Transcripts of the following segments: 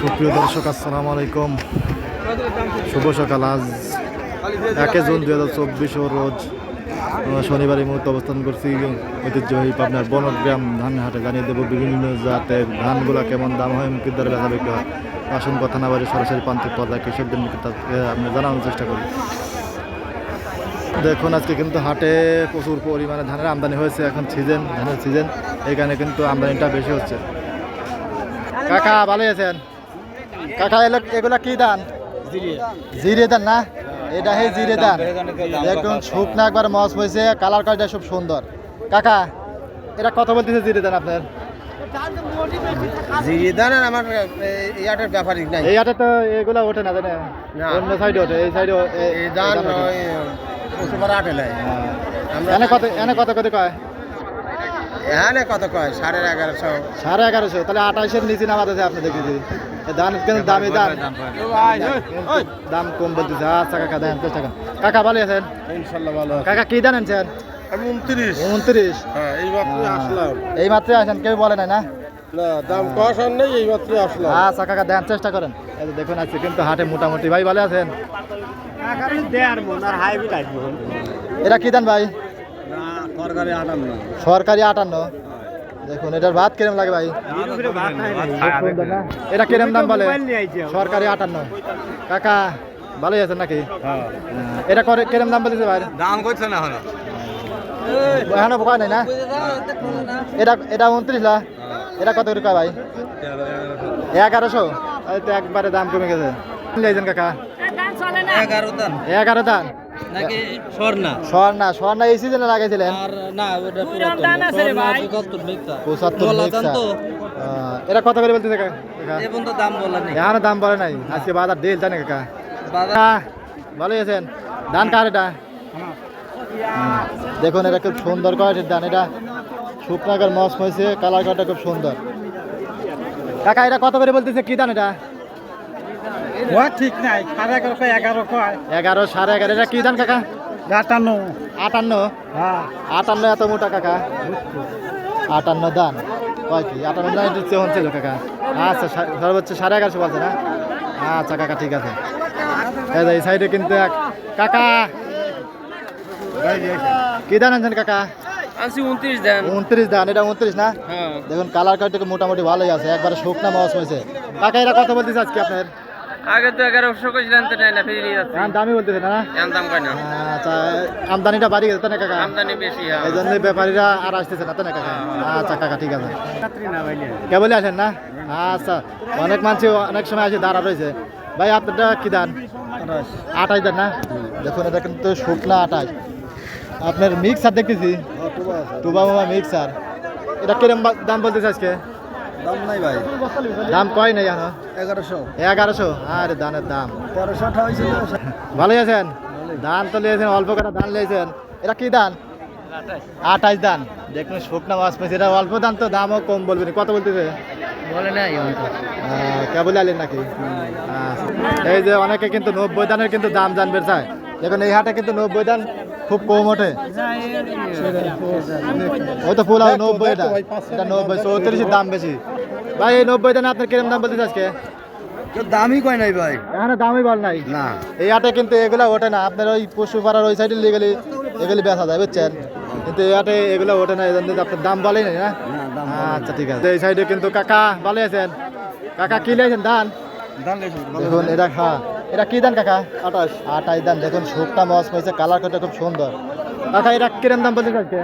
সুপ্রিয় দর্শক, আসসালামু আলাইকুম। শুভ সকাল। আজ একে জুন দুই হাজার চব্বিশ রোজ শনিবার এই মুহূর্তে অবস্থান করছি ঐতিহ্যবাহী পাবনার বনগ্রাম ধান হাটে জানিয়ে দেবো বিভিন্ন জাতের ধানগুলো কেমন, দাম হয় মুখির দ্বারা বেচা বিক্রি হয়। আসুন কথা না বাড়ি সরাসরি প্রান্তিক পর্যায়ে কৃষকদের তাকে আমরা জানানোর চেষ্টা করি। দেখুন, আজকে কিন্তু হাটে প্রচুর পরিমাণে ধানের আমদানি হয়েছে। এখন সিজন ধানের সিজন এখানে কিন্তু আমদানিটা বেশি হচ্ছে। কাকা ভালো আছেন কাকা এগুলা কি দান জিরে দান না এটা হে জিরে ধান দেখুন শুকনা একবার মস হয়েছে কালার কাজটা খুব সুন্দর কাকা এটা কত বলতেছে জিরে দান আপনার দান আর আমার ইয়াটের ব্যাপারিক নাই এই তো এগুলা ওঠে না জানে অন্য সাইডে ওঠে এই সাইডে এই দান ওই পশুপার আটে নাই এনে কত এনে কত কত কয় এখানে কত কয়? সাড়ে এগারোশো। সাড়ে এগারোশো। তাহলে আঠাইশের নিচে নামাতে আপনি কিন্তু দামি দাম দাম কম বলতেছে আচ্ছা কাকা দেন চেষ্টা করেন কাকা ভালো আছেন? ইনশাল্লাহ ভালো কাকা কি দান আনছেন? আমি উনত্রিশ। উনত্রিশ। হ্যাঁ এই মাত্র এই মাত্র আসেন কেউ বলে না? না দাম নেই এই মাত্র আসলাম। আচ্ছা কাকা দেন চেষ্টা করেন। দেখুন আজকে কিন্তু হাটে মোটামুটি। ভাই ভালো আছেন? দেড় মন আর হাইব্রিড আসব এটা কি দান ভাই? সরকারি আটান্ন। সরকারি দেখুন এটার ভাত কিরম লাগে ভাই? এটা কিরম দাম বলে? সরকারি আটান্ন। কাকা ভালোই আছেন নাকি? হ্যাঁ। এটা করে কিরম দাম বলতেছে ভাই? দাম করছে না এখনও কয় নাই না? এটা এটা উনত্রিশ লা। এটা কত করে কয় ভাই? এগারোশো? তো একবারে দাম কমে গেছে। কাকা। এগারো দাম এগারো দান নাকি স্বর্ণা? স্বর্ণা স্বর্ণা এই সিজনে লাগাইছিলেন। আর না ওটা পুরাতন। স্বর্ণা একাত্তর মিথ্যা? পঁচাত্তর বলা মিক্সার। জানতো? আহ, এটা করে বলতেছে কাকা কাকা? এখন তো দাম বলা নেই। এখনও দাম বলে নাই। আজকে বাজার ডিল জানে কাকা? বাজার কাকা, আছেন? ধান কার এটা? দেখুন এটা খুব সুন্দর কোয়ালিটির ধান এটা। শুকনাকার মস হয়েছে কালার কাটা খুব সুন্দর। কাকা এটা কত করে বলতেছে? কি ধান এটা? ঠিক নাই সাড়ে এগারো সাড়ে এগারো এটা কি ধান কাকা? আটান্ন। আটান্ন? হ্যাঁ। আটান্ন এত মোটা কাকা? আটান্ন দান কয় কি? আটান্ন দান একটু চেহন ছিল কাকা। আচ্ছা সর্বোচ্চ সাড়ে এগারোশো বলছে না? আচ্ছা কাকা ঠিক আছে। এই সাইডে কিন্তু এক কাকা! কি দান আনছেন কাকা? আনছি উনত্রিশ দেন উনত্রিশ দান এটা উনত্রিশ না? হ্যাঁ। দেখুন কালার কার্ডটা মোটামুটি ভালোই আছে একবারে শুকনা মাছ হয়েছে। কাকা এটা কত বলতেছে আজকে আপনার? আগে তো এগারোশো কইছিলেন তো না ফিরে যাচ্ছে। দামি বলতেছে না? দাম কয় আচ্ছা আমদানিটা বাড়ি গেছে না কাকা? আমদানি বেশি এই জন্য ব্যাপারীরা আর আসতেছে না তাই না কাকা? আচ্ছা কাকা ঠিক আছে। কে বলে আসেন না? আচ্ছা অনেক মানুষ অনেক সময় আসে দাঁড়া রয়েছে। ভাই আপনারটা কি দান? আটাশ দেন না? দেখুন এটা কিন্তু শুকনা আটাশ আপনার মিক্সার দেখতেছি। টুবা মামা মিক্সার এটা কিরম দাম বলতেছে আজকে? দাম নাই ভাই। দাম কয় নাই এখন এগারোশো। এগারোশো? আরে ধানের দাম। তেরোশো হয়েছিল ভালোই আছেন? ধান তো লিয়েছেন অল্প করে ধান লিয়েছেন। এটা কি ধান আঠাশ দান। দেখুন শুকনা মাছ পেয়েছে। এটা অল্প দাম তো দামও কম বলবেন। কত বলতেছে? বলে নাই কেবল আলেন নাকি? আচ্ছা। এই যে অনেকে কিন্তু নব্বই দানের কিন্তু দাম জানবে চায় দেখুন এই হাটে কিন্তু নব্বই দান খুব কম ওঠে। ওই তো ফুল হবে নব্বই এটা এটা নব্বই চৌত্রিশের দাম বেশি। ভাই এই নব্বই দান আপনার কিরম দাম বলতেছে আজকে? দামই কয় নাই ভাই? এখানে দামই বল নাই। না। এই হাটে কিন্তু এগুলো ওঠে না। আপনার ওই পশু পাড়ার ওই সাইডে নিয়ে গেলে এগুলি বেচা যায় বুঝছেন? কিন্তু এই হাটে এগুলো ওঠে না এই জন্য আপনার দাম বলেই নাই না? আচ্ছা ঠিক আছে। এই সাইডে কিন্তু কাকা ভালো আছেন? কাকা কি লেগেছেন ধান? দেখুন এটা হ্যাঁ এটা কি দান কাকা? আঠাশ। আঠাশ দান দেখুন শুকটা মাছ হয়েছে কালার করতে খুব সুন্দর। কাকা এটা কিরম দাম বলতে আজকে?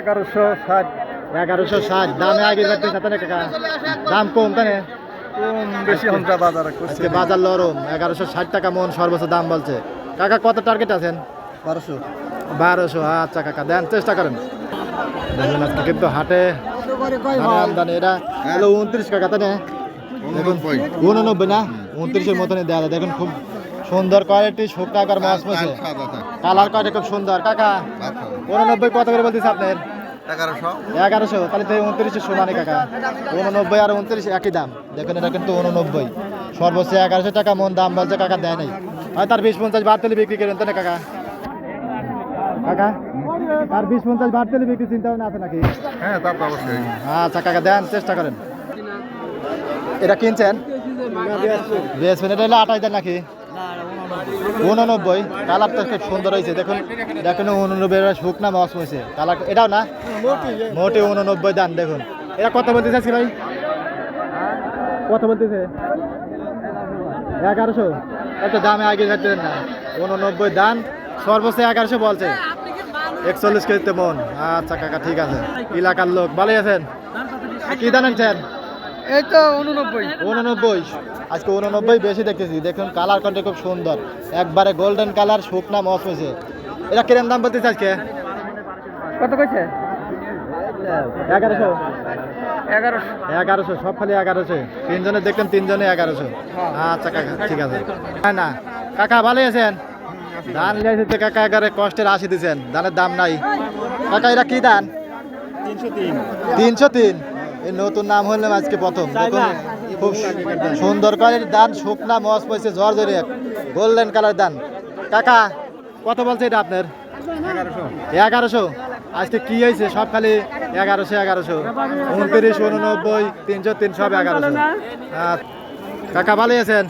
এগারোশো ষাট। এগারোশো ষাট দামে আগে যাচ্ছে সাথে না কাকা দাম কম তাই না? বেশি ঘণ্টা বাজার লরম এগারোশো ষাট টাকা মন সর্বোচ্চ দাম বলছে। কাকা কত টার্গেট আছেন? বারোশো। বারোশো আচ্ছা কাকা দেন চেষ্টা করেন। দেখুন আজকে কিন্তু হাটে আমদানি এটা হলো উনত্রিশ কাকা তাই দেখুন উননব্বই না? উনত্রিশের মতনই দেওয়া দেখুন খুব সুন্দর কোয়ালিটি শুকনাকার মাছ পড়ছে কালার কোয়ালিটি খুব সুন্দর। কাকা উননব্বই কত করে বলতেছে আপনার? এগারোশো। তাহলে তো উনত্রিশের সমানে কাকা। উননব্বই আর উনত্রিশ একই দাম। দেখুন এটা কিন্তু উননব্বই। সর্বোচ্চ এগারোশো টাকা মন দাম বলছে কাকা দেয় নাই। হয় তার বিশ পঞ্চাশ বার তেলে বিক্রি করেন তো না কাকা? কাকা আর বিশ পঞ্চাশ বার তেলে বিক্রি চিন্তা ভাবনা আছে নাকি? হ্যাঁ তা তো অবশ্যই। আচ্ছা কাকা দেন চেষ্টা করেন। এটা কিনছেন? বেসবেন এটা হলো আঠাশ হাজার নাকি? উননব্বই কালারটা খুব সুন্দর হয়েছে। দেখুন দেখুন উননব্বই শুকনা মাছ হয়েছে কালার এটাও না? মোটে উননব্বই দান, দেখুন। এটা কত বলতেছে আজকে ভাই? কত বলতেছে এগারোশো। এত দামে আগে যাচ্ছেন না। উননব্বই দান, সর্বোচ্চ এগারোশো বলছে। একচল্লিশ কেজিতে মন। আচ্ছা কাকা, ঠিক আছে। এলাকার লোক, ভালোই আছেন? কি দান আনছেন? এই তো উননব্বই। উননব্বই। আজকে উননব্বই বেশি দেখতেছি। দেখুন কালার কন্টে খুব সুন্দর। একবারে গোল্ডেন কালার শুকনা মস হয়েছে। এটা কিরম দাম বলতেছে আজকে? কত কইছে? এগারোশো। এগারোশো। এগারোশো সব খালি এগারোশো। তিনজনে তিনজনে এগারোশো। আচ্ছা কাকা ঠিক আছে। হ্যাঁ না। কাকা ভালো আছেন? ধান তো কাকা এগারে কষ্টের আশি দিচ্ছেন ধানের দাম নাই। কাকা এটা কি ধান? তিনশো তিন। এই নতুন নাম হলাম আজকে প্রথম। দেখুন খুব সুন্দর করে দান শুকনা মস পয়সে জ্বর ধরে গোল্ডেন কালার দান। কাকা কত বলছে এটা আপনার? এগারোশো। আজকে কি হয়েছে? সব খালি এগারোশো এগারোশো। উনত্রিশ উননব্বই তিনশো তিনশো হবে এগারোশো। আহ, কাকা ভালোই আছেন?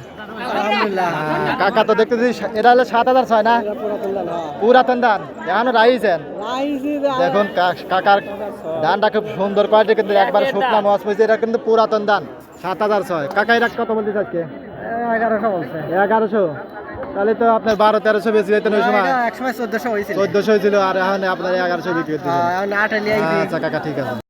কাকা তো দেখতেছি এটা হলো সাত হাজার ছয় না? পুরাতন ধান এখনও রাইছেন দেখুন কাকার ধানটা খুব সুন্দর কোয়ালিটি কিন্তু একবার শুকনা মাছ পেয়েছে এটা কিন্তু পুরাতন ধান সাত হাজার ছয়। কাকা এটা কত বলতে আজকে? এগারোশো বলছে। এগারোশো? তাহলে তো আপনার বারো তেরোশো বেশি যেতেন ওই সময়? এক সময় চোদ্দশো হয়েছিল। চোদ্দশো ছিল আর এখন আপনার এগারোশো বিক্রি আঠালি আচ্ছা কাকা ঠিক আছে।